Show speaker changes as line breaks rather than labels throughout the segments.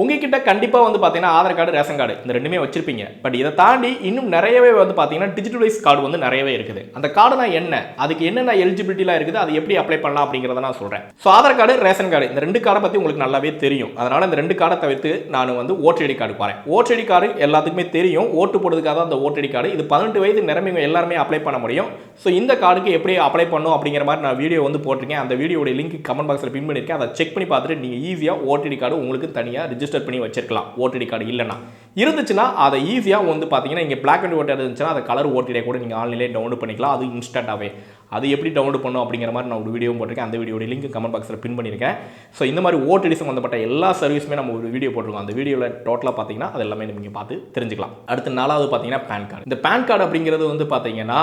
உங்ககிட்ட கண்டிப்பாக வந்து பார்த்தீங்கன்னா ஆதார் கார்டு ரேஷன் கார்டு இந்த ரெண்டுமே வச்சிருப்பீங்க. பட் இதை தாண்டி இன்னும் நிறையவே வந்து பார்த்தீங்கன்னா டிஜிட்டலைஸ் கார்டு வந்து நிறையவே இருக்குது. அந்த கார்டுனா என்ன? அதுக்கு என்னென்ன எலிஜிபிலிட்டிலாம் இருக்குது? அது எப்படி அப்ளை பண்ணலாம் அப்படிங்கிறத நான் சொல்கிறேன் so Aadhaar card ration card இந்த ரெண்டு கார்டை பற்றி உங்களுக்கு நல்லாவே தெரியும். அதனால் இந்த ரெண்டு கார்டை தவிர்த்து நான் வந்து ஓட்டர் ஐடி கார்டு போகிறேன் ஓட்டர் ஐடி கார்டு எல்லாத்துக்குமே தெரியும். ஓட்டு போடுறதுக்காக தான் அந்த ஓட்டர் ஐடி கார்டு. இது பதினெட்டு வயது நிரம்பிங்க எல்லாருமே அப்ளை பண்ண முடியும். ஸோ இந்த கார்டுக்கு எப்படி அப்ளை பண்ணும் அப்படிங்கிற மாதிரி நான் வீடியோ வந்து போட்டிருக்கேன். அந்த வீடியோட லிங்க் கமெண்ட் பாக்ஸில் பின் பண்ணியிருக்கேன். அதை செக் பண்ணி பார்த்துட்டு நீங்கள் ஈஸியாக ஓட்டர் ஐடி கார்டு உங்களுக்கு தனியாக ரிஜிஸ்டர் பண்ணி வச்சிருக்கலாம் ஓடிடி கார்டு இல்லைன்னா. இருந்துச்சுன்னா அதை ஈஸியாக வந்து பார்த்தீங்கன்னா இங்கே பிளாக் அண்ட் ஒயிட் இருந்துச்சுன்னா அதை கலர் ஓட்டிடே கூட நீங்கள் ஆன்லைனில் டவுன்லோட் பண்ணிக்கலாம். அது இன்ஸ்டண்ட்டாகவே அது எப்படி டவுன்லோட் பண்ணும் அப்படிங்கிற மாதிரி நான் ஒரு வீடியோ போட்டிருக்கேன். அந்த வீடியோட லிங்க் கமெண்ட் பாக்ஸில் பின் பண்ணியிருக்கேன். ஸோ இந்த மாதிரி ஓடிடி சம்மந்தப்பட்ட எல்லா சர்வீஸுமே நம்ம ஒரு வீடியோ போட்டிருக்கோம். அந்த வீடியோவில் டோட்டலாக பார்த்தீங்கன்னா அது எல்லாமே நீங்கள் பார்த்து தெரிஞ்சுக்கலாம். அடுத்து நாலாவது பார்த்தீங்கன்னா பேன் கார்டு இந்த பேன் கார்டு அப்படிங்கிறது வந்து பார்த்தீங்கன்னா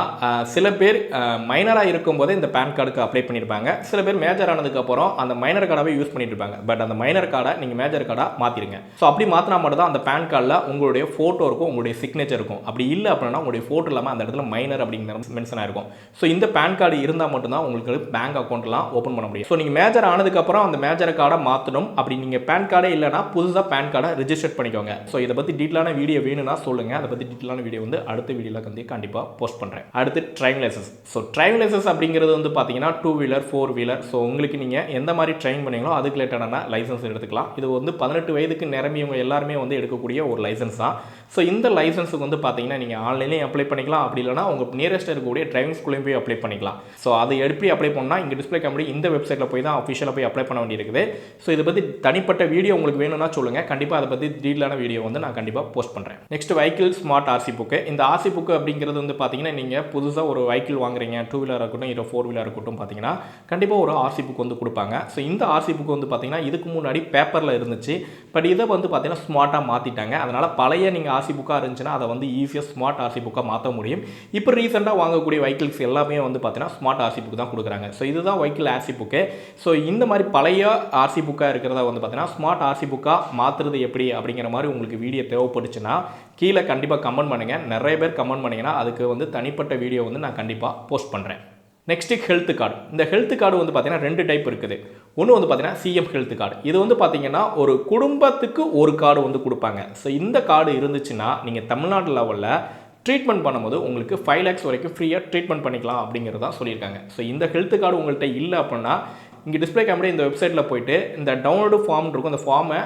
சில பேர் மைனராக இருக்கும்போதே இந்த பேன் கார்டுக்கு அப்ளை பண்ணியிருப்பாங்க. சில பேர் மேஜர் ஆனதுக்கப்புறம் அந்த மைனர் கார்டாகவே யூஸ் பண்ணிட்டு இருப்பாங்க பட் அந்த மைனர் கார்டை நீங்கள் மேஜர் கார்டாக மாற்றிருங்க ஸோ அப்படி மாற்றினா மட்டும் தான் அந்த பேன் கார்டில் உங்களுடைய ஃபோட்டோ இருக்கும் உங்களுடைய சிக்னேச்சர் இருக்கும். அப்படி இல்லை அப்படின்னா உங்களுடைய ஃபோட்டோ இல்லாமல் அந்த இடத்துல மைனர் அப்படிங்கிற மென்ஷன் ஆயிருக்கும் ஸோ இந்த பேன் பேன் கார்டு இருந்தால் மட்டும்தான் உங்களுக்கு பேங்க் அக்கௌண்ட்லாம் ஓப்பன் பண்ண முடியும். ஸோ நீங்கள் மேஜர் ஆனதுக்கப்புறம் அந்த மேஜர் கார்டை மாற்றணும் அப்படி நீங்கள் பேன் கார்டே இல்லைனா புதுசாக பேன் கார்டை ரிஜிஸ்டர் பண்ணிக்கோங்க. ஸோ இதை பற்றி டீட்டெயிலான வீடியோ வேணும்னா சொல்லுங்கள் அதை பற்றி டீட்டெயிலான வீடியோ வந்து அடுத்த வீடியோவில் வந்து கண்டிப்பாக போஸ்ட் பண்ணுறேன் அடுத்து driving licence so driving licence அப்படிங்கிறது வந்து பார்த்தீங்கன்னா two wheeler four wheeler so உங்களுக்கு நீங்கள் எந்த மாதிரி ட்ரைன் பண்ணீங்களோ அதுக்கு ரிலேட்டடான லைசன்ஸ் எடுத்துக்கலாம். இது வந்து பதினெட்டு வயதுக்கு நிரம்பியவங்க எல்லாருமே வந்து எடுக்கக்கூடிய ஒரு லைசன்ஸ் தான். ஸோ இந்த லைசன்ஸுக்கு வந்து பார்த்தீங்கன்னா நீங்கள் ஆன்லைன்லேயும் அப்ளை பண்ணிக்கலாம். அப்படி இல்லைனா உங்கள் நியரஸ்ட் இருக்கக்கூடிய டிரைவிங் ஸ்கூலையும் போய் அப்ளை பண்ணிக்கலாம். ஸோ அதை எப்படி அப்ளை பண்ணால் இங்கே டிஸ்பிளே கம்பெனி இந்த வெப்சைட்டில் போய் தான் அஃபிஷியலாக போய் அப்ளை பண்ண வேண்டியிருக்குது. ஸோ இதை பற்றி தனிப்பட்ட வீடியோ உங்களுக்கு வேணும்னா சொல்லுங்கள் கண்டிப்பாக அதை பற்றி டீட்டெயிலான வீடியோ வந்து நான் கண்டிப்பாக போஸ்ட் பண்ணுறேன் next vehicle smart RC book இந்த ஆர்சி புக்கு அப்படிங்கிறது வந்து பார்த்தீங்கன்னா நீங்கள் புதுசாக ஒரு வெஹிக்கிள் வாங்குறீங்க. டூ வீலர் இருக்கட்டும் இல்லை ஃபோர் வீலர் இருக்கட்டும் பார்த்தீங்கன்னா கண்டிப்பாக ஒரு ஆர்சி புக் வந்து கொடுப்பாங்க. ஸோ இந்த ஆர்சி புக் வந்து பார்த்தீங்கன்னா இதுக்கு முன்னாடி பேப்பரில் இருந்துச்சு. பட் இதை வந்து பார்த்தீங்கன்னா ஸ்மார்ட்டாக மாற்றிட்டாங்க அதனால் பழைய நீங்கள் ஆர்சி புக்காக இருந்துச்சுன்னா அதை வந்து ஈஸியாக ஸ்மார்ட் ஆர்சி புக்காக மாற்ற முடியும். இப்போ ரீசெண்டாக வாங்கக்கூடிய வெஹிக்கிள்ஸ் எல்லாமே வந்து பார்த்தீங்கன்னா ஸ்மார்ட் ஆர்சி புக் தான் கொடுக்குறாங்க. ஸோ இதுதான் வெஹிக்கிள் ஆர்சி புக்கு. ஸோ இந்த மாதிரி பழைய ஆர்சி புக்காக இருக்கிறத வந்து பார்த்தீங்கன்னா ஸ்மார்ட் ஆர்சி புக்காக மாற்றுறது எப்படி அப்படிங்கிற மாதிரி உங்களுக்கு வீடியோ தேவைப்பட்டுச்சுன்னா கீழே கண்டிப்பாக கமெண்ட் பண்ணுங்கள் நிறைய பேர் கமெண்ட் பண்ணிங்கன்னா அதுக்கு வந்து தனிப்பட்ட வீடியோ வந்து நான் கண்டிப்பாக போஸ்ட் பண்ணுறேன் நெக்ஸ்ட்டு ஹெல்த் கார்டு இந்த ஹெல்த் கார்டு வந்து பார்த்தீங்கன்னா ரெண்டு டைப் இருக்குது. ஒன்று வந்து பார்த்தீங்கன்னா சிஎம் ஹெல்த் கார்டு இது வந்து பார்த்தீங்கன்னா ஒரு குடும்பத்துக்கு ஒரு கார்டு வந்து கொடுப்பாங்க. ஸோ இந்த கார்டு இருந்துச்சுன்னா நீங்கள் தமிழ்நாடு லெவலில் ட்ரீட்மெண்ட் பண்ணும்போது உங்களுக்கு ஃபைவ் லேக்ஸ் வரைக்கும் ஃப்ரீயாக ட்ரீட்மெண்ட் பண்ணிக்கலாம் அப்படிங்கிறதா சொல்லியிருக்காங்க. ஸோ இந்த ஹெல்த் கார்டு உங்கள்கிட்ட இல்லை அப்படின்னா இங்கே டிஸ்பிளே கேமரா இந்த வெப்சைட்டில் போயிட்டு இந்த டவுன்லோடு ஃபார்ம் இருக்கும் அந்த ஃபார்மை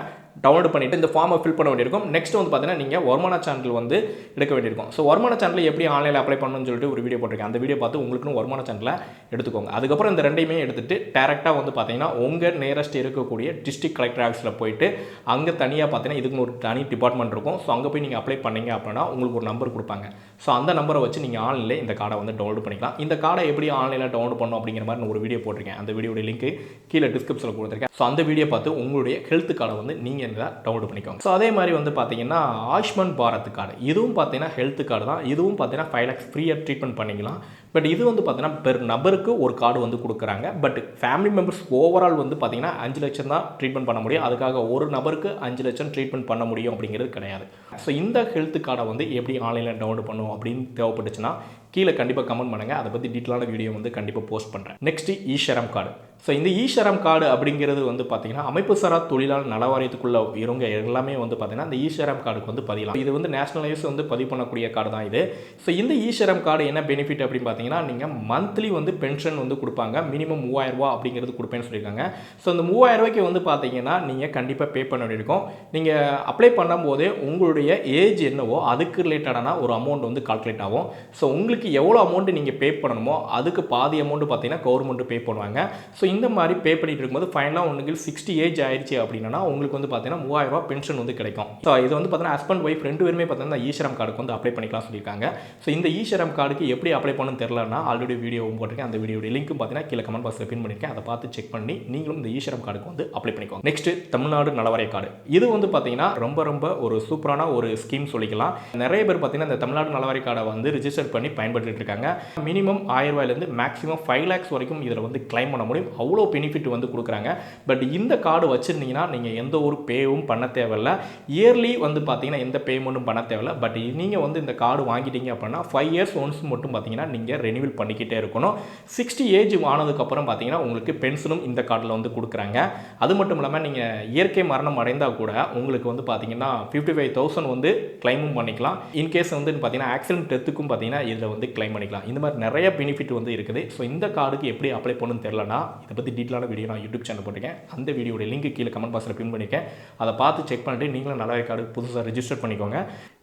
டவுன்லோட் பண்ணிவிட்டு இந்த ஃபார்மை ஃபில் பண்ண வேண்டியிருக்கும். நெக்ஸ்ட் வந்து பார்த்தீங்கன்னா நீங்கள் வருமான சேனல் வந்து எடுக்க வேண்டியிருக்கும். ஸோ வருமான சேனலில் எப்படி ஆன்லைனில் அப்ளை பண்ணணும்னு சொல்லிட்டு ஒரு வீடியோ போட்டிருக்கேன். அந்த வீடியோ பார்த்து உங்களுக்குன்னு வருமான சேனலில் எடுத்துக்கோங்க. அதுக்கப்புறம் இந்த ரெண்டையுமே எடுத்துட்டு டேரெக்டாக வந்து பார்த்தீங்கன்னா உங்கள் நியரஸ்ட் இருக்கக்கூடிய டிஸ்ட்ரிக்ட் கலெக்டர் ஆஃபீஸில் போயிட்டு அங்கே தனியாக பார்த்தீங்கன்னா இதுக்குன்னு ஒரு தனி டிபார்ட்மெண்ட் இருக்கும். ஸோ அங்கே போய் நீங்கள் அப்ளை பண்ணீங்க அப்படின்னா உங்களுக்கு ஒரு நம்பர் கொடுப்பாங்க. ஸோ அந்த நம்பரை வச்சு நீங்கள் ஆன்லைனில் இந்த கார்டை வந்து டவுன்லோட் பண்ணிக்கலாம். இந்த கார்டை எப்படி ஆன்லைனில் டவுன்லோட் பண்ணணும் அப்படிங்கிற மாதிரி நான் ஒரு வீடியோ போட்டிருக்கேன். அந்த வீடியோட லிங்க் கீழே டிஸ்கிரிப்ஷனில் கொடுத்துருக்கேன். ஸோ அந்த வீடியோ பார்த்து உங்களுடைய ஹெல்த் கார்டை வந்து நீங்கள் இந்த டவுன்லோட் பண்ணிக்கோங்க. ஸோ அதே மாதிரி வந்து பார்த்தீங்கன்னா ஆயுஷ்மான் பாரத் கார்டு இதுவும் பார்த்தீங்கன்னா ஹெல்த் கார்டு தான். இதுவும் பார்த்தீங்கன்னா ஃபைவ் லேக்ஸ் ஃப்ரீயாக ட்ரீட்மெண்ட் பண்ணிக்கலாம். பட் இது வந்து பார்த்தீங்கன்னா பெர் நபருக்கு ஒரு கார்டு வந்து கொடுக்குறாங்க. பட் ஃபேமிலி மெம்பர்ஸ் ஓவரால் வந்து பார்த்தீங்கன்னா அஞ்சு லட்சம் தான் ட்ரீட்மெண்ட் பண்ண முடியும். அதுக்காக ஒரு நபருக்கு அஞ்சு லட்சம் ட்ரீட்மெண்ட் பண்ண முடியும் அப்படிங்கிறது கிடையாது. ஸோ இந்த ஹெல்த் கார்டை வந்து எப்படி ஆன்லைனில் டவுன்லோட் பண்ணும் அப்படின்னு தேவைப்பட்டுச்சுன்னா கீழே கண்டிப்பாக கமெண்ட் பண்ணுங்கள் அதை பற்றி டீட்டெயிலான வீடியோ வந்து கண்டிப்பாக போஸ்ட் பண்ணுறேன் நெக்ஸ்ட் ஈஷரம் கார்டு ஸோ இந்த ஈஸ்வரம் கார்டு அப்படிங்கிறது வந்து பார்த்தீங்கன்னா அமைப்பு சாரா தொழிலாளர் நலவாரியத்துக்குள்ள இருங்க எல்லாமே வந்து பார்த்தீங்கன்னா இந்த ஈஸ்வரம் கார்டுக்கு வந்து பதிலாம் இது வந்து நேஷனலைஸ் வந்து பதிவு பண்ணக்கூடிய கார்டு தான் இது. ஸோ இந்த ஈஸ்வரம் கார்டு என்ன பெனிஃபிட் அப்படின்னு பார்த்தீங்கன்னா நீங்கள் மந்த்லி வந்து பென்ஷன் வந்து கொடுப்பாங்க. மினிமம் மூவாயிரம் ரூபா அப்படிங்கிறது கொடுப்பேன்னு சொல்லியிருக்காங்க. ஸோ இந்த மூவாயிரம் ரூபாய்க்கு வந்து பார்த்தீங்கன்னா நீங்கள் கண்டிப்பாக பே பண்ண வேண்டியிருக்கும் நீங்கள் அப்ளை பண்ணும்போதே உங்களுடைய ஏஜ் என்னவோ அதுக்கு ரிலேட்டடான ஒரு அமௌண்ட் வந்து கால்குலேட் ஆகும். ஸோ உங்களுக்கு எவ்வளோ அமௌண்ட் நீங்கள் பே பண்ணணுமோ அதுக்கு பாதி அமௌண்ட் பார்த்தீங்கன்னா கவர்மெண்ட் பே பண்ணுவாங்க. ஸோ இந்த மாதிரி பே பண்ணிட்டு இருக்கும்போது ஃபைனலாக உங்களுக்கு சிக்ஸ்டி ஏஜ் ஆயிடுச்சு அப்படின்னா உங்களுக்கு வந்து பார்த்தீங்கன்னா மூவாயிரம் ரூபா பென்ஷன் வந்து கிடைக்கும். ஸோ இது வந்து பார்த்தீங்கன்னா ஹஸ்பண்ட் ஒய்ஃப் ரெண்டு பேருமே பார்த்தீங்கன்னா ஈஸ்வரம் கார்டுக்கு வந்து அப்ளை பண்ணிக்கலாம் சொல்லியிருக்காங்க. ஸோ இந்த ஈஸ்வரம் கார்டுக்கு எப்படி அப்ளை பண்ணணும்னு தெரிலனா ஆல்ரெடி வீடியோவும் போட்டிருக்கேன். அந்த வீடியோட லிங்க்கும் பார்த்தீங்கன்னா கீழே கமெண்ட் பாக்ஸில் பின் பண்ணியிருக்கேன். அதை பார்த்து செக் பண்ணி நீங்களும் இந்த ஈஸ்வரம் கார்டுக்கு வந்து அப்ளை பண்ணிக்கோங்க. நெக்ஸ்ட் தமிழ்நாடு நலவரை கார்டு இது வந்து பார்த்தீங்கன்னா ரொம்ப ரொம்ப ஒரு சூப்பரான ஒரு ஸ்கீம் சொல்லிக்கலாம். நிறைய பேர் பார்த்தீங்கன்னா இந்த தமிழ்நாடு நலவரை கார்டை வந்து ரிஜிஸ்டர் பண்ணி பயன்படுத்திட்டு இருக்காங்க. மினிமம் ஆயிரம் ரூபாயிலேருந்து மேக்ஸிமம் ஃபைவ் லேக்ஸ் வரைக்கும் இதில் வந்து கிளைம் பண்ண முடியும். அவ்வளோ பெனிஃபிட் வந்து கொடுக்குறாங்க. பட் இந்த கார்டு வச்சுருந்தீங்கன்னா நீங்கள் எந்த ஒரு பேவும் பண்ண தேவையில்ல. இயர்லி வந்து பார்த்தீங்கன்னா எந்த பேமெண்ட்டும் பண்ண தேவையில்ல. பட் நீங்கள் வந்து இந்த கார்டு வாங்கிட்டீங்க அப்படின்னா ஃபைவ் இயர்ஸ் ஒன்ஸ் மட்டும் பார்த்தீங்கன்னா நீங்கள் ரெனியூவல் பண்ணிக்கிட்டே இருக்கணும். சிக்ஸ்டி ஏஜ் ஆனதுக்கப்புறம் பார்த்தீங்கன்னா உங்களுக்கு பென்ஷனும் இந்த கார்டில் வந்து கொடுக்குறாங்க. அது மட்டும் இல்லாமல் நீங்கள் இயற்கை மரணம் அடைந்தால் கூட உங்களுக்கு வந்து பார்த்தீங்கன்னா ஃபிஃப்டி ஃபைவ் தௌசண்ட் வந்து கிளைமும் பண்ணிக்கலாம். இன்கேஸ் வந்து பார்த்தீங்கன்னா ஆக்சிடென்ட் டெத்துக்கும் பார்த்தீங்கன்னா இதில் வந்து கிளைம் பண்ணிக்கலாம். இந்த மாதிரி நிறைய பெனிஃபிட் வந்து இருக்குது. ஸோ இந்த கார்டுக்கு எப்படி அப்ளை பண்ணணும்னு தெரிலனா இதை பற்றி டீட்டெயிலான வீடியோ நான் யூடியூப் சேனல் போட்டிருக்கேன். அந்த வீடியோட லிங்க் கீழே கமெண்ட் பாக்ஸில் பின் பண்ணியிருக்கேன் அதை பார்த்து செக் பண்ணிட்டு நீங்களும் நலவாய் கார்டு புதுசாக ரெஜிஸ்டர் பண்ணிக்கோங்க.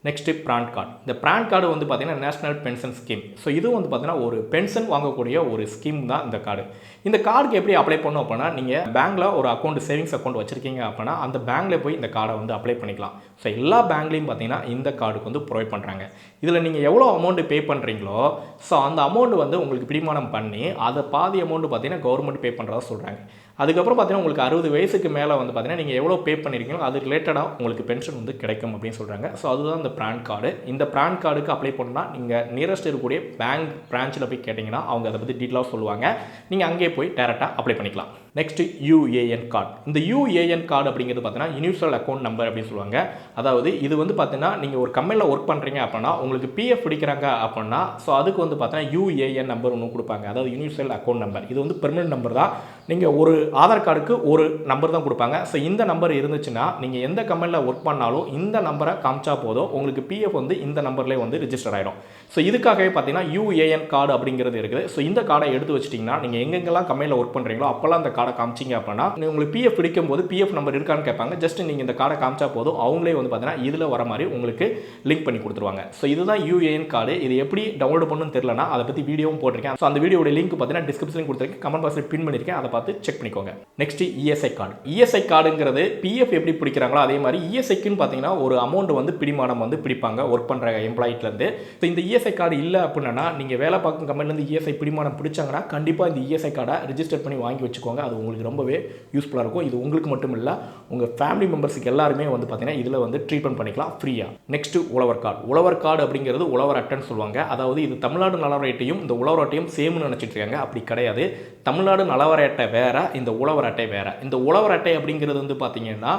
நெக்ஸ்ட்டு பிரான் கார்டு இந்த பிரான் கார்டு வந்து பார்த்தீங்கன்னா நேஷனல் பென்ஷன் ஸ்கீம் ஸோ இது வந்து பார்த்தீங்கன்னா ஒரு பென்ஷன் வாங்கக்கூடிய ஒரு ஸ்கீம் தான் இந்த கார்டு இந்த கார்டுக்கு எப்படி அப்ளை பண்ணும் அப்படின்னா நீங்கள் பேங்க்கில் ஒரு அக்கௌண்ட் சேவிங்ஸ் அக்கௌண்ட் வச்சுருக்கீங்க அப்படின்னா அந்த பேங்க்கில் போய் இந்த கார்டை வந்து அப்ளை பண்ணிக்கலாம். ஸோ எல்லா பேங்க்லேயும் பார்த்தீங்கன்னா இந்த கார்டுக்கு வந்து ப்ரொவைட் பண்ணுறாங்க இதில் நீங்கள் எவ்வளோ அமௌண்ட் பே பண்ணுறீங்களோ ஸோ அந்த அமௌண்ட் வந்து உங்களுக்கு பிடிமானம் பண்ணி அதை பாதி அமௌண்ட் பார்த்தீங்கன்னா கவர்மெண்ட் பே பண்ணுறதா சொல்கிறாங்க அதுக்கப்புறம் பார்த்தீங்கன்னா உங்களுக்கு அறுபது வயசுக்கு மேலே வந்து பார்த்தீங்கன்னா நீங்கள் எவ்வளோ பே பண்ணியிருக்கீங்களோ அது ரிலேட்டடாக உங்களுக்கு பென்ஷன் வந்து கிடைக்கும் அப்படின்னு சொல்கிறாங்க ஸோ அதுதான் இந்த பிரான் கார்டு இந்த பிரான் கார்டுக்கு அப்ளை பண்ணால் நீங்கள் நியரஸ்ட் இருக்கக்கூடிய பேங்க் பிரான்ச்சில் போய் கேட்டிங்கன்னா அவங்க அதை பற்றி டீட்டெயிலாக சொல்லுவாங்க. நீங்கள் அங்கேயே போய் டேரெக்டாக அப்ளை பண்ணிக்கலாம். நெக்ஸ்ட் யூஏஎன் கார்டு இந்த யூஏஎன் கார்டு அப்படிங்கிறது பார்த்தீங்கன்னா யூனிவர்சல் அக்கௌண்ட் நம்பர் அப்படின்னு சொல்லுவாங்க. அதாவது இது வந்து பார்த்தீங்கன்னா நீங்கள் ஒரு கம்பெனியில் ஒர்க் பண்ணுறீங்க அப்படின்னா உங்களுக்கு பிஎஃப் பிடிக்கிறாங்க அப்படின்னா ஸோ அதுக்கு வந்து பார்த்தீங்கன்னா யூஏஎன் நம்பர் ஒன்று கொடுப்பாங்க. அதாவது யூனிவர்சல் அக்கௌண்ட் நம்பர் இது வந்து பெர்மனன்ட் நம்பர் தான். நீங்கள் ஒரு ஆதார் கார்டுக்கு ஒரு நம்பர் தான் கொடுப்பாங்க. ஸோ இந்த நம்பர் இருந்துச்சுன்னா நீங்கள் எந்த கம்பெனியில் ஒர்க் பண்ணாலும் இந்த நம்பரை காமிச்சா போதும். உங்களுக்கு பிஎஃப் வந்து இந்த நம்பர்லேயே வந்து ரிஜிஸ்டர் ஆகிடும் ஸோ இதுக்காகவே பார்த்தீங்கன்னா யூஏஎன் கார்டு அப்படிங்கிறது இருக்குது. ஸோ இந்த கார்டை எடுத்து வச்சிட்டிங்கன்னா நீங்கள் எங்கெங்கெல்லாம் கம்பெனியில் ஒர்க் பண்ணுறீங்களோ அப்போல்லாம் அந்த கார்டை காமிச்சிங்க அப்படின்னா நீங்கள் உங்களுக்கு பிஎஃப் பிடிக்கும் போது பிஎஃப் நம்பர் இருக்கான்னு கேட்பாங்க. ஜஸ்ட் நீங்கள் இந்த கார்டை காமிச்சா போதும். அவங்களே வந்து பார்த்தீங்கன்னா இதில் வர மாதிரி உங்களுக்கு லிங்க் பண்ணி கொடுத்துருவாங்க. ஸோ இதுதான் யூஏஎன் கார்டு இது எப்படி டவுன்லோட் பண்ணணும்னு தெரியலனா அதை பற்றி வீடியோவும் போட்டிருக்கேன். ஸோ அந்த வீடியோட லிங்க் பார்த்தீங்கன்னா டிஸ்கிரிப்ஷன் கொடுத்துருக்கேன். கமெண்ட் பாக்ஸில் பின் பண்ணியிருக்கேன். அதை பார்த்து செக் பண்ணிக்கோங்க. நெக்ஸ்ட் இஎஸ்ஐ கார்டு இஎஸ்ஐ கார்டுங்கிறது பிஎஃப் எப்படி பிடிக்கிறாங்களோ அதே மாதிரி இஎஸ்ஐக்குன்னு பார்த்தீங்கன்னா ஒரு அமௌண்ட் வந்து பிடிமானம் வந்து பிடிப்பாங்க ஒர்க் பண்ணுற எம்ப்ளாயிட்லேருந்து ஸோ இந்த இஎஸ்ஐ கார்டு இல்லை அப்படின்னா நீங்கள் வேலை பார்க்கும் கம்பெனிலேருந்து இஎஸ்ஐ பிடிமானம் பிடிச்சாங்கன்னா கண்டிப்பாக இந்த இஎஸ்ஐ கார்டை ரிஜிஸ்டர் பண்ணி வாங்கி வச்சுக்கோங்க. அது உங்களுக்கு ரொம்பவே யூஸ்ஃபுல்லாக இருக்கும். இது உங்களுக்கு மட்டும் இல்லை உங்கள் ஃபேமிலி மெம்பர்ஸுக்கு எல்லாருமே வந்து பார்த்தீங்கன்னா இதில் வந்து ட்ரீட்மெண்ட் பண்ணிக்கலாம் ஃப்ரீயாக நெக்ஸ்ட் உழவர் கார்டு உழவர் கார்டு அப்படிங்கிறது உழவர் அட்டைன்னு சொல்லுவாங்க. அதாவது இது தமிழ்நாடு நலவர அட்டையும் இந்த உழவர் அட்டையும் சேம்னு நினச்சிட்டு இருக்காங்க. அப்படி கிடையாது. தமிழ்நாடு நலவரையட்டை அட்டை வேறு இந்த உழவர் அட்டை வேறு. இந்த உழவர் அட்டை அப்படிங்கிறது வந்து பார்த்தீங்கன்னா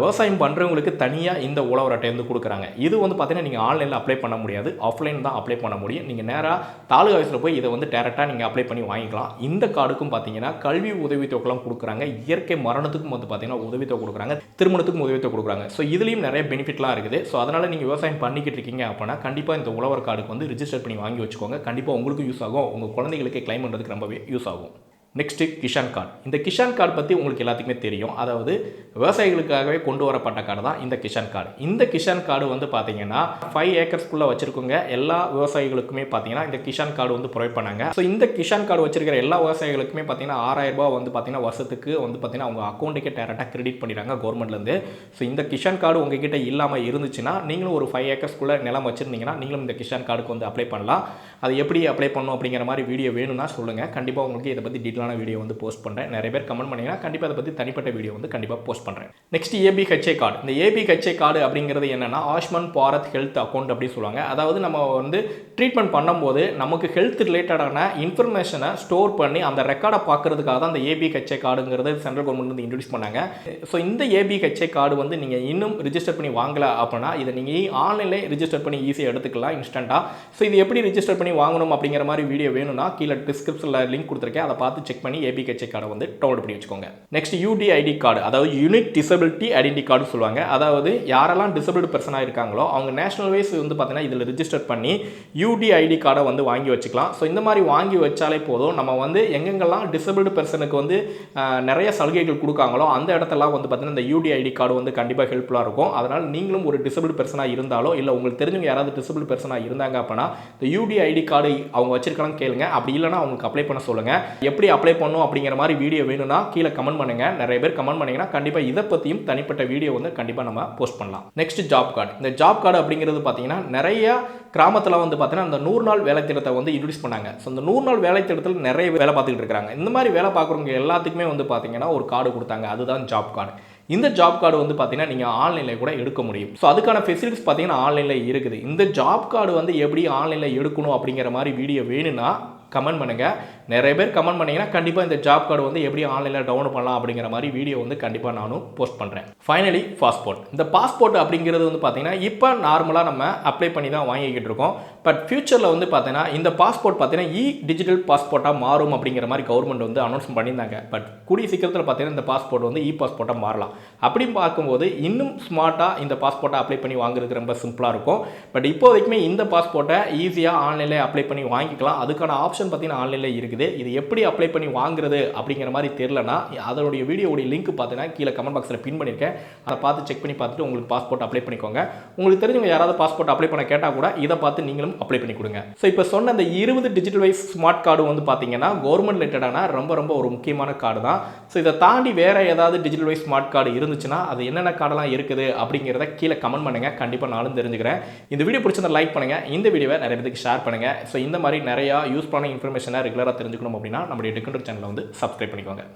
விவசாயம் பண்ணுறவங்களுக்கு தனியாக இந்த உழவர் அட்டை வந்து கொடுக்குறாங்க. இது வந்து பார்த்திங்கன்னா நீங்கள் ஆன்லைனில் அப்ளை பண்ண முடியாது. ஆஃப்லைன் தான் அப்ளை பண்ண முடியும். நீங்கள் நேராக தாலுகா ஆஃபீஸில் போய் இதை வந்து டேரெக்டாக நீங்கள் அப்ளை பண்ணி வாங்கிக்கலாம். இந்த கார்டுக்கும் பார்த்தீங்கன்னா கல்வி உதவித்தொகைலாம் கொடுக்குறாங்க. இயற்கை மரணத்துக்கும் வந்து பார்த்தீங்கன்னா உதவித்தொகை கொடுக்குறாங்க. திருமணத்துக்கும் உதவித்தொகை கொடுக்குறாங்க. ஸோ இதுலேயும் நிறைய பெனிஃபிட்லாம் இருக்குது. ஸோ அதனால் நீங்கள் விவசாயம் பண்ணிக்கிட்டு இருக்கீங்க அப்படின்னா கண்டிப்பாக இந்த உழவர் கார்டுக்கு வந்து ரிஜிஸ்டர் பண்ணி வாங்கி வச்சுக்கோங்க. கண்டிப்பாக உங்களுக்கும் யூஸ் ஆகும். உங்கள் குழந்தைகளுக்கு கிளைம் பண்ணுறதுக்கு ரொம்பவே யூஸ் ஆகும். நெக்ஸ்ட்டு கிஷான் கார்டு இந்த கிஷான் கார்டு பற்றி உங்களுக்கு எல்லாத்துக்குமே தெரியும். அதாவது விவசாயிகளுக்காகவே கொண்டு வரப்பட்ட கார்டு தான் இந்த கிஷான் கார்டு இந்த கிஷான் கார்டு வந்து பார்த்தீங்கன்னா ஃபைவ் ஏக்கர்ஸ்க்குள்ளே வச்சிருக்கவங்க எல்லா விவசாயிகளுக்குமே பார்த்தீங்கன்னா இந்த கிஷான் கார்டு வந்து ப்ரொவைட் பண்ணாங்க. ஸோ இந்த கிஷான் கார்டு வச்சிருக்கிற எல்லா விவசாயிகளுக்குமே பார்த்தீங்கன்னா ஆறாயிரம் வந்து பார்த்தீங்கன்னா வருஷத்துக்கு வந்து பார்த்தீங்கன்னா அவங்க அக்கௌண்ட்டுக்கே டேரெக்டாக கிரெடிட் பண்ணிடுறாங்க கவர்மெண்ட்லேருந்து ஸோ இந்த கிஷான் கார்டு உங்ககிட்ட இல்லாமல் இருந்துச்சுன்னா நீங்களும் ஒரு ஃபைவ் ஏக்கர்ஸ்க்குள்ளே நிலம் வச்சிருந்தீங்கன்னா நீங்களும் இந்த கிஷான் கார்டுக்கு வந்து அப்ளை பண்ணலாம். அது எப்படி அப்ளை பண்ணணும் அப்படிங்கிற மாதிரி வீடியோ வேணும்னா சொல்லுங்கள் கண்டிப்பாக உங்களுக்கு இதை பற்றி டீட்டெயிலான வீடியோ வந்து போஸ்ட் பண்ணுறேன் நிறைய பேர் கமெண்ட் பண்ணிங்கன்னா கண்டிப்பாக அதை பற்றி தனிப்பட்ட வீடியோ வந்து கண்டிப்பாக போஸ்ட் பண்ணுறேன் நெக்ஸ்ட் ஏபிஹெச்ஏ கார்டு இந்த ஏபிஹெச்ஏ கார்டு அப்படிங்கிறது என்னன்னா ஆயுஷ்மான் பாரத் ஹெல்த் அக்கௌண்ட் அப்படின்னு சொல்லுவாங்க. அதாவது நம்ம வந்து ட்ரீட்மெண்ட் பண்ணும்போது நமக்கு ஹெல்த் ரிலேட்டடான இன்ஃபர்மேஷனை ஸ்டோர் பண்ணி அந்த ரெக்கார்டை பார்க்கறதுக்காக தான் அந்த ஏபிஹெச்ஏ கார்டுங்கிறது சென்ட்ரல் கவர்மெண்ட் வந்து இன்ட்ரடியூஸ் பண்ணாங்க. ஸோ இந்த ஏபிஹெச்ஏ கார்டு வந்து நீங்கள் இன்னும் ரிஜிஸ்டர் பண்ணி வாங்கல அப்படின்னா இதை நீங்கள் ஆன்லைன்லேயே ரிஜிஸ்டர் பண்ணி ஈஸியாக எடுத்துக்கலாம் இன்ஸ்டண்ட்டாக ஸோ இது எப்படி ரிஜிஸ்டர் பண்ணி வாங்கணும் அப்படிங்கிற மாதிரி வீடியோ வேணும்னா கீழே டிஸ்கிரிப்ஷனில் லிங்க் கொடுத்துருக்கேன். அதை பார்த்து செக் பண்ணி ஏபிஹெச்ஏ கார்டை வந்து டவுன்லோட் பண்ணி வச்சுக்கோங்க. நெக்ஸ்ட் யூடிஐடி கார்டு அதாவது யூனிக் டிசபிலிட்டி ஐடென்டி கார்டு சொல்லுவாங்க. அதாவது யாரெல்லாம் டிசபிள்டு பர்சனாக இருக்காங்களோ அவங்க நேஷனல் வைஸ் வந்து பார்த்தீங்கன்னா இதில் ரிஜிஸ்டர் பண்ணி யூடிஐடி கார்டை வந்து வாங்கி வச்சுக்கலாம். ஸோ இந்த மாதிரி வாங்கி வச்சாலே போதும். நம்ம வந்து எங்கெங்கெல்லாம் டிசபிள்டு பர்சனுக்கு வந்து நிறைய சலுகைகள் கொடுக்காங்களோ அந்த இடத்தெல்லாம் வந்து பார்த்தீங்கன்னா இந்த யூடிஐடி கார்டு வந்து கண்டிப்பாக ஹெல்ப்ஃபுல்லாக இருக்கும். அதனால் நீங்களும் ஒரு டிசபிள்டு பர்சனாக இருந்தாலோ இல்லை உங்களுக்கு தெரிஞ்சவங்க யாராவது டிசபிள் பர்சனாக இருந்தாங்க அப்படின்னா இந்த யூடிஐடி கார்டு அவங்க வச்சிருக்கலாம் கேளுங்க. அப்படி இல்லைனா அவங்களுக்கு அப்ளை பண்ண சொல்லுங்கள் எப்படி அப்ளை பண்ணும் அப்படிங்கிற மாதிரி வீடியோ வேணும்னா கீழே கமெண்ட் பண்ணுங்கள் நிறைய பேர் கமெண்ட் பண்ணிங்கன்னா கண்டிப்பாக இதை பற்றியும் தனிப்பட்ட வீடியோ வந்து கண்டிப்பாக நம்ம போஸ்ட் பண்ணலாம். நெக்ஸ்ட் ஜாப் கார்டு இந்த ஜாப் கார்டு அப்படிங்கிறது பார்த்தீங்கன்னா நிறைய கிராமத்தில் வந்து பார்த்தீங்கன்னா அந்த நூறு நாள் வேலை திட்டத்தை வந்து இன்ட்ரடியூஸ் பண்ணாங்க. ஸோ அந்த நூறு நாள் வேலை திட்டத்தில் நிறைய வேலை பார்த்துக்கிட்டு இருக்காங்க. இந்த மாதிரி வேலை பார்க்குறவங்க எல்லாத்துக்குமே வந்து பார்த்தீங்கன்னா ஒரு கார்டு கொடுத்தாங்க. அதுதான் ஜாப் கார்டு இந்த ஜாப் கார்டு வந்து பார்த்தீங்கன்னா நீங்கள் ஆன்லைனில் கூட எடுக்க முடியும். ஸோ அதுக்கான ஃபெசிலிட்டிஸ் பார்த்தீங்கன்னா ஆன்லைனில் இருக்குது. இந்த ஜாப் கார்டு வந்து எப்படி ஆன்லைனில் எடுக்கணும் அப்படிங்கிற மாதிரி வீடியோ வேணும்னா கமெண்ட் பண்ணுங்கள் நிறைய பேர் கமெண்ட் பண்ணிங்கன்னா கண்டிப்பாக இந்த ஜாப் கார்டு வந்து எப்படி ஆன்லைனில் டவுன்லோட் பண்ணலாம் அப்படிங்கிற மாதிரி வீடியோ வந்து கண்டிப்பாக நானும் போஸ்ட் பண்ணுறேன் ஃபைனலி பாஸ்போர்ட் இந்த பாஸ்போர்ட் அப்படிங்கிறது வந்து பார்த்தீங்கன்னா இப்போ நார்மலாக நம்ம அப்ளை பண்ணி தான் வாங்கிக்கிட்டு இருக்கோம். பட் ஃபியூச்சரில் வந்து பார்த்தீங்கன்னா இந்த பாஸ்போர்ட் பார்த்தீங்கன்னா இ டிஜிட்டல் பாஸ்போர்ட்டாக மாறும் அப்படிங்கிற மாதிரி கவர்மெண்ட் வந்து அனௌன்ஸ் பண்ணியிருந்தாங்க. பட் கூடிய சீக்கிரத்தில் பார்த்தீங்கன்னா இந்த பாஸ்போர்ட் வந்து இ பாஸ்போர்ட்டாக மாறலாம். அப்படி பார்க்கும்போது இன்னும் ஸ்மார்ட்டாக இந்த பாஸ்போர்ட்டை அப்ளை பண்ணி வாங்குறதுக்கு ரொம்ப சிம்பிளாக இருக்கும். பட் இப்போதைக்குமே இந்த பாஸ்போர்ட்டை ஈஸியாக ஆன்லைனில் அப்ளை பண்ணி வாங்கிக்கலாம். அதுக்கான ஆப்ஷன் பார்த்தீங்கன்னா ஆன்லைனில் இருக்குது. இது எப்படி அப்ளை பண்ணி வாங்குறது அப்படிங்கிற மாதிரி தெரிலனா அதனுடைய வீடியோவுடைய லிங்க் பார்த்தீங்கன்னா கீழே கமெண்ட் பாக்ஸில் பின் பண்ணியிருக்கேன் அதை பார்த்து செக் பண்ணி பார்த்துட்டு உங்களுக்கு பாஸ்போர்ட் அப்ளை பண்ணிக்கோங்க. உங்களுக்கு தெரிஞ்சவங்க யாராவது பாஸ்போர்ட் அப்ளை பண்ண கேட்டால் கூட இதை பார்த்து நீங்களும் அப்ளை பண்ணி கொடுங்க. ஸோ இப்போ சொன்ன இந்த இருபது டிஜிட்டல் வைஸ் ஸ்மார்ட் கார்டு வந்து பார்த்தீங்கன்னா கவர்மெண்ட் ரிலேட்டடான ரொம்ப ரொம்ப ஒரு முக்கியமான கார்டு தான். ஸோ இதை தாண்டி வேற ஏதாவது டிஜிட்டல் வைஸ் ஸ்மார்ட் கார்டு இருந்துச்சுன்னா அது என்னென்ன கார்டெல்லாம் இருக்குது அப்படிங்கிறத கீழே கமெண்ட் பண்ணுங்க. கண்டிப்பாக நானும் தெரிஞ்சுக்கிறேன். இந்த வீடியோ பிடிச்சிருந்தா லைக் பண்ணுங்க. இந்த வீடியோவை நிறைய பேருக்கு ஷேர் பண்ணுங்க. ஸோ இந்த மாதிரி நிறையா யூஸ் பண்ண இன்ஃபர்மேஷனை ரெகுலராக தெரிஞ்சுக்கணும் அப்படின்னா நம்மளுடைய டெக்கண்டர் சேனலை வந்து சப்ஸ்கிரைப் பண்ணிக்கோங்க.